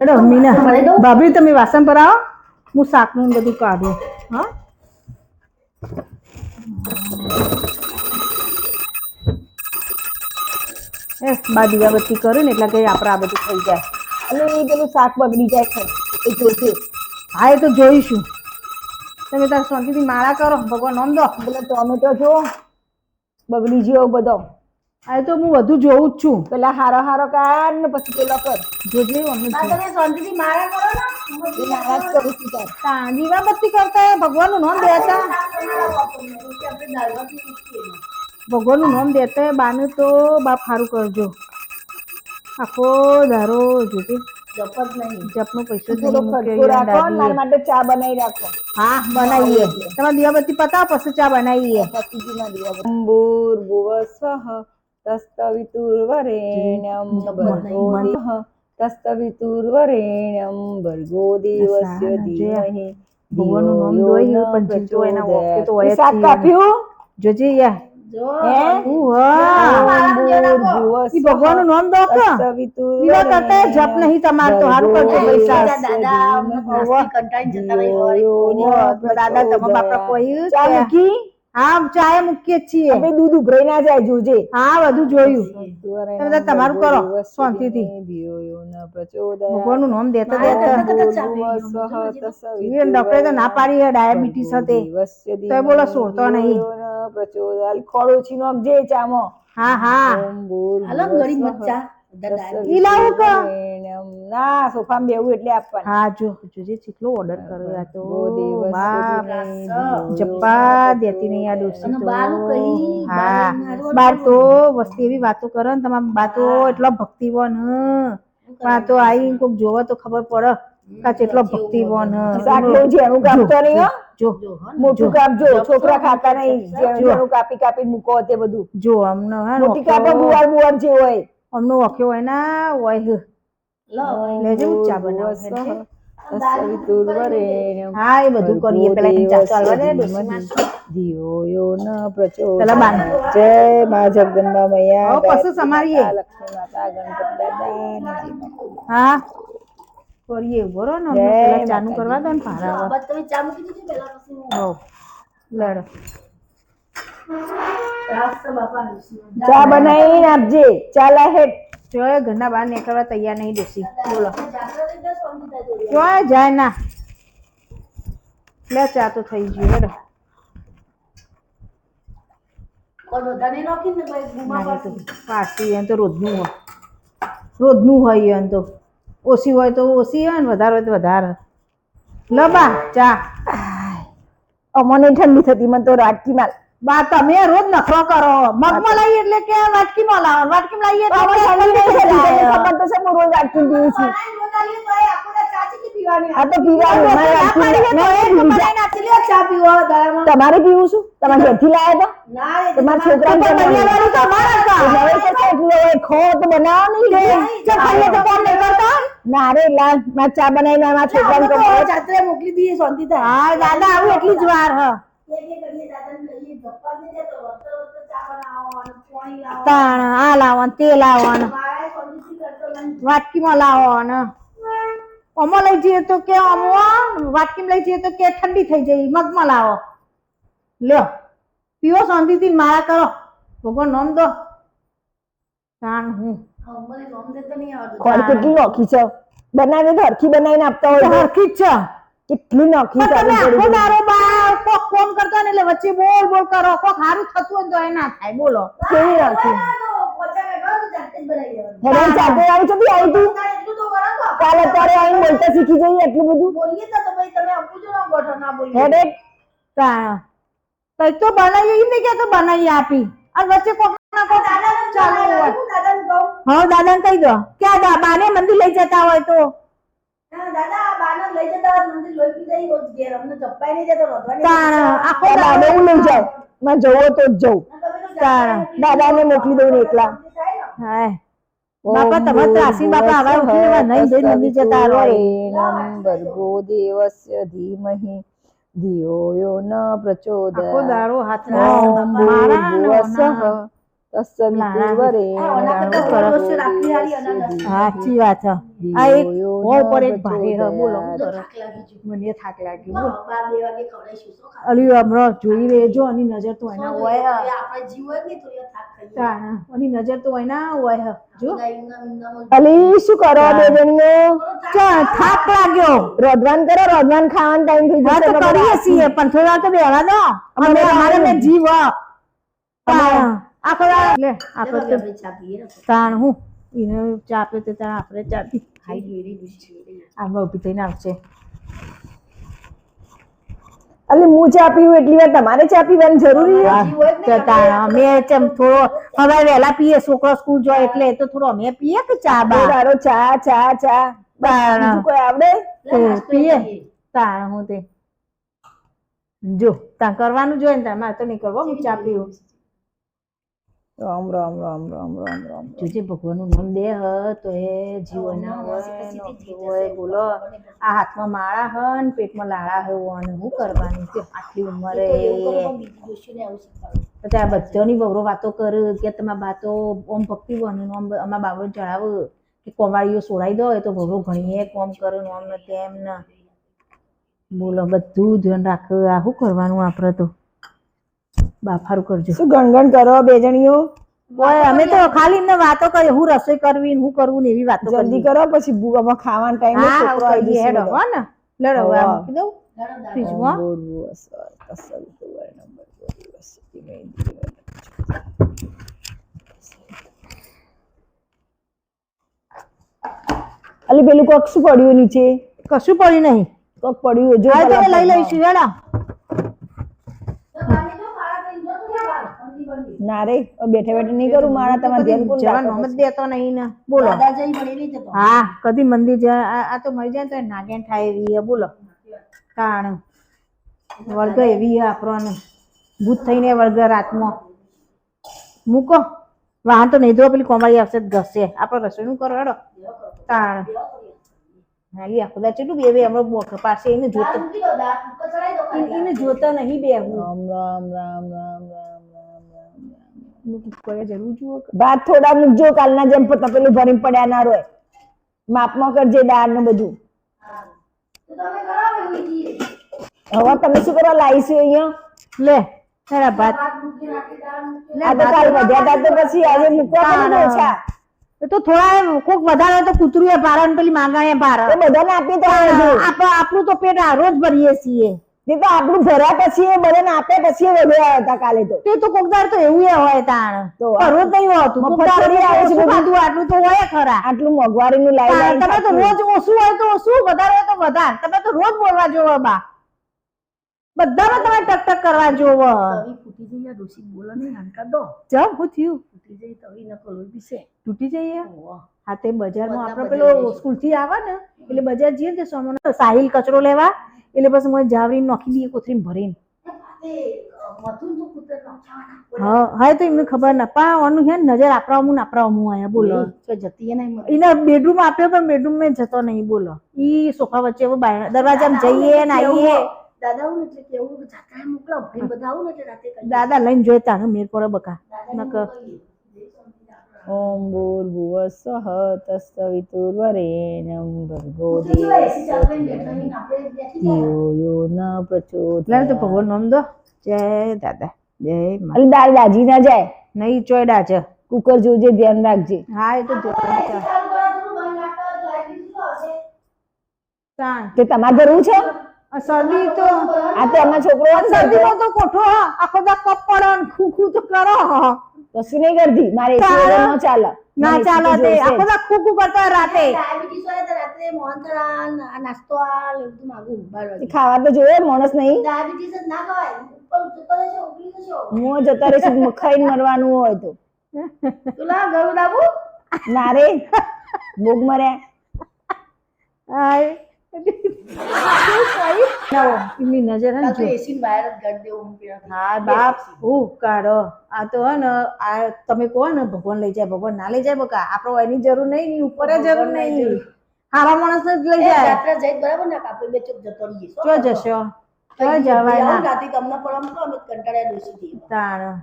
હેડો મીના. ભાભી તમે વાસણ પર આવો હું શાકનું ને બધું કાઢું. હા? એ બા દીવાબત્તી કરું ને એટલે કે આપણે આ બધું થઈ જાય. અને એ પેલું શાક બગડી જાય છે એ જોશે હા એ તો જોઈશું. તમે તાર શાંતિથી માળા કરો. ભગવાન નોંધો પેલો ટોમેટો જો બગડી ગયો બધો. આ તો હું વધુ જોઉં જ છું. પેલા હારો હારો કાર ને પછી પેલો કર. જોજે અમને જો. એ નારાજ કરું છું તાર. તા દીવાબત્તી કરતા ભગવાન ભગવાનનું નામ દેતા ભગવાનનું નામ દેતા બાને તો બાપ સારું કરજો. આખો ધારો જોજે. જપત નહીં. જપનો પૈસો ને મારા માટે ચા બનાવી રાખો. હા બનાવીએ. તમારે દીવાબત્તી પતાવો પછી ચા બનાવીએ. પતિજીના અંબુર ભુવસ્વઃ તસ્તવિતુર્વરેણ્યં ભર્ગો દેવઃ તસ્તવિતુર્વરેણ્યં ભર્ગો દેવસ્ય ધીમહિ ભગવાનનું નામ દોય પણ જીવતો એના વખતે તો હોય શાક કાપ્યું જોજે યા ભગવાનનું નામ દો કરતા જપ નહીં તમારે તો સારું કરજો પૈસા દાદા તમારા બાપા કોઈ હા ચાય મૂકીએ છીએ. અમે દૂધ ઉભરાઈ ના જાય જોજે. હા બધું જોયું. તમે તમારું કરો શાંતિથી. ભગવાનનું નામ દેતા દેતા. ડોક્ટરે તો ના પાડી હે ડાયાબિટીસ હતી. તો બોલો સોડતો નહીં. પ્રચોદયાલ ખોળ ઓછી નાખજે ચામો. હા હા. ઓમ ગરીબ બચ્ચા લાવું કે. ના સોફામાં બેવું એટલે આપવાનું. હા જો જોજે કેટલો ઓર્ડર કર્યો આ તો જપ્પા દેતી નહીં આ ડોસી હા. બાર તો વસ્તી એવી વાતો કરે ને તમારા બા તો એટલો ભક્તિવન હ. પણ આ તો આઈ કોક જોવે તો ખબર પડે. કે એટલો કેટલો ભક્તિવન હ. જેનું કાપતો નહીં હો. જો મોટું કાપજો છોકરા ખાતા નહીં ઝીણું કાપી કાપી મૂકો તે બધું. જો અમને હા મોટી કાપો બુવાર બુવાર જે હોય. અમને વખ્યો હોય ના હોય ચા હા એ બધું કરીએ. પેલા ચા ચાલવા દે ડોસીમાં. ધિયો યો ન પ્રચોદયાત. પેલા બાંધ. જય મા જગદંબા મૈયા હવે સમારીએ. લક્ષ્મી માતા ગણપત દાદા ની જય માતા. હા કરીએ. ઊભો ને પેલા ચાનું કરવા દો ને હો લડ. ચા બનાવીને આપજે. ચાલા હેડ જોય ઘરના બહાર નીકળવા તૈયાર નહીં, ડોસી. બોલો. જોય જાય ના. લે, ચા તો થઈ ગયું હેડો. પાછી રોજનું હોય. રોજનું હોય એમ તો. ઓછી હોય તો ઓછી હોય ને, વધારે હોય તો વધારે. લબા ચા. અમને ઠંડી થતી, મને તો રાટકી માલ બા તમે રોજ નખરો કરો. મગમાં લઈએ એટલે કે વાટકીમાં લાવો વાટકીમાં લઈએ તો ખબર તો છે હું રોજ વાટકી પીવું છું. તમારે પીવું છું? તમારે ઘરથી લાયા તો તમારા છોકરા ખો તો બનાવો નહીં? ના રે લાલ મારે ચા બનાવીને મારા છોકરાને થાય હા દાદા આવું એટલી જ વાર હ. તાણ આ લાવવાનું તે લાવવાનું. વાટકીમાં લાવવાનું. અમો લઈ જઈએ તો કે અમો વાટકીમાં લઈ જઈએ તો કે ઠંડી થઈ જાય મગમાં લાવો. લ્યો પીવો શાંતિથી થી મારા કરો. ભગવાન નોમ દો. તાણ હું. ખોળ કેટલી નોખી છે. બનાવીને તો હરખી બનાવીને આપતા હોય હરખી જ છે. કેટલી નોખી પણ કોક ફોન કરતા ને એટલે વચ્ચે બોલ બોલ કરો. કોક હારું થતું હોય તો એ ના થાય. બોલો. કેવી નોખી હેરાન જાતે આવી છે બી આવી તું કાલે અત્યારે આવીને બોલતા શીખી જઈએ એટલું બધું. હેડે. તાણ કઈ તો બનાવીએ ઈ કે તો બનાવી આપી. અને વચ્ચે કોક ના કોક ચાલુ હોય. હા દાદાને કહી દો. ક્યાં દા બાને મંદિર લઈ જતા હોય તો? દાદા દાડો હું લઈ જાઉં. માં જવો તો જ જઉં તાણ દાદાને મોકલી દઉં ને એકલા. હા. બાપા તમારે ત્રાસી બાપા હવે ઉઠીને નહીં જઈને મંદિર જતા રહો ભર્ગો દેવસ્ય ધીમહિ ધિયો ન પ્રચોદયાત. હાથ ઓમ મારા ને ભૂર્ભુવસ્સઃ ઓના. તસ્સવિતુર્વરેણ્યં સાચી વાત છે. આ એક બહુ પર એક ભારે બોલો મને થાક લાગ્યો બોલ. અલી હમણાં જોઈ લેજો આની નજર તો એના હોય. હે. નજર તો એના હોય. જો. અલી શું કરો બે જણીઓ ચાલ, થાક લાગ્યો. રોધવાન કરો રોધવાન ખાવાનો ટાઈમ થઈ ગયો તો કરીએ છીએ પણ થોડા તો બેહવા દો. અમે અમારે ને જીવ આખો લે આપણે તાણ હું? એને ચા પીએ તો તાણ આપણે ચા પી આમાં ઊભી થઈને આવશે અલી હું ચા પીવું એટલી વાર. તમારે ચા પીવાની જરૂરી અમે ચમ થોડો હવે વહેલા પીએ છોકરો સ્કૂલ જો એટલે તો થોડો અમે પીએ કે ચા બા? તારો ચા ચા ચા. બાણ કોઈ આવડે? પીએ. તાણ હું તે. જો તા કરવાનું જોઈએ ને તમારે મારે તો નહીં કરવો હું ચા પીવું રામ રામ રામ રામ રામ રામ જોજે ભગવાનનું નામ દે હ તો એ જીવન હોય બોલો. આ હાથમાં માળા હ ને પેટમાં લાળા હ અને હું કરવાની કે આટલી ઉંમરે? તો આ બધાની બહુ વાતો કર કે તમારા બા તો ઓમ ભક્તિ બને ઓમ અમારા બાબરો જણાવ કે કોમાળીઓ સોડાઈ દો એ તો બહુ ઘણીએ કોમ કરે ને ઓમ ને તેમ ને. બોલો બધું ધ્યાન રાખ આ શું કરવાનું આપણે તો બાફારું કરજો. શું ગણગણ કરો બે જણીઓ? ઓય અમે તો ખાલી ને વાતો કરી હું રસોઈ કરવી ને હું કરવું ને એવી વાતો જલ્દી કરો પછી ભૂખામાં ખાવાનો ટાઈમ હા છોકરો આવી જશે હેડો હો ને. લડો હવે આ મૂકી દઉં. ફ્રીજમાં. અલી પેલું કોક શું પડ્યું નીચે? કશું પડ્યું નહીં. કોક પડ્યું જો હા તો પેલા અમે લઈ લઈશું હેડો. ના રે બેઠે બેઠા નહીં કરું મારા તમારે ધ્યાન કોણ જવા રાખે નોમ દેતો નહીં ને. બોલો. હા કદી મંદિર જાય આ- તો મરી જાય તો નાગેન થાય એવી બોલો. કારણ વર્ગ એવી આપણને. ભૂત થઈને વર્ગ રાતમાં મૂકો. વાહન તો નહીં દો પેલી કોમાળી આવશે ઘસે. આપણે રસોઈનું કરો હેડો. તાણ હા લી આખો દા ચેટલું બે બે હમણાં બોખ પાસે એને જોતો એને- જોતા નહીં બે રામ રામ રામ રામ. રામ કોઈ જરૂર જુઓ ભાત થોડા મૂકજો કાલના જેમ તપેલું ભરીને પડ્યા ના રોય. માપમાં કરજે દાળ ને બધું. હવે તમે શું કરવા લાવીશું અહીંયા? લે તારા ભાત. આ તો કાલ વધ્યા તા તો પછી આજે મૂકવા પડે ઓછા તો થોડા કોક વધારે તો કૂતરું એ ભારણ ને પેલી માંગણ એ ભારે બધાને આપી તો આપણે આપણું તો પેટ આ રોજ ભરીએ છીએ. તે તો આપણું ભર્યા પછી એ બધાને આપે પછી વધ્યા હતા કાલે તો. તે તો કોકદાર તો એવું હોય તાણ. તો રોજ નહીં હોતું. કોક મફત દાડ થોડી આવે છે બધું. આટલું તો હોય ખરા. આટલું મોંઘવારીનું લાઈ તમે તો રોજ ઓછું હોય તો ઓછું વધારે હોય તો વધારે. તમે તો રોજ બોલવા જોવો બા. બધામાં તમે ટક ટક કરવા જોવો. ચમ હું થયું? તૂટી જઈએ? હા તે બજારમાં આપણે પેલો સ્કૂલથી આવે ને એટલે બજાર જઈએ ને તે સોમવાનો સાહિલ કચરો લેવા. એટલે પછી મને જાવરીને નાખી દઈએ કોથરીને ભરીને. હા હા તો એમને ખબર ના. પણ ઓનું ને નજર આપરા હું આપરા હું આયા બોલો. એના બેડરૂમ આપ્યો પણ બેડરૂમ મેં જતો નહીં બોલો. ઈ સોફા વચ્ચે દરવાજામાં જઈએ ને આવીએ દાદા લઈને તારે મેર પડે બકા. નકર સ્વઃ તત્સવિતુર્વરેણ્યં ભર્ગો દેવસ્ય ધિયો યો ન પ્રચોદયાત્. એટલે તો ભગવાન નામ દો જય દાદા જય મા અલી દાળ દાજી ના જાય. નહીં ચોયડા છે. કુકર જોજે ધ્યાન રાખજે. હા એ તો જોતા છે તાણ તમારે ભરવું છે? શરદી તો આ તો એમાં છોકરો ને તો કોઠો હ, આખો દા કપ પડો ને તો કરો હ. કશું નહીં કરતી મારે ન ચાલે. ના ચાલે હોય રાતે. ખાવા તો જોઈએ માણસ નહીં. હું જતો રહેશે મખાઈને મરવાનું હોય તો. ના રે. ભોગ મરે. આય એમની નજર હે ને જો. હા બાપ હું કાઢો આ તો હે ને આ તમે કહો ને ભગવાન લઈ જાય ભગવાન ના લઈ જાય બકા. આપણો એની જરૂર નહીં ની ઉપર જરૂર નહીં. હારા માણસ જ લઈ જાય. ચો જશો. ચો જવાય ના તાણ.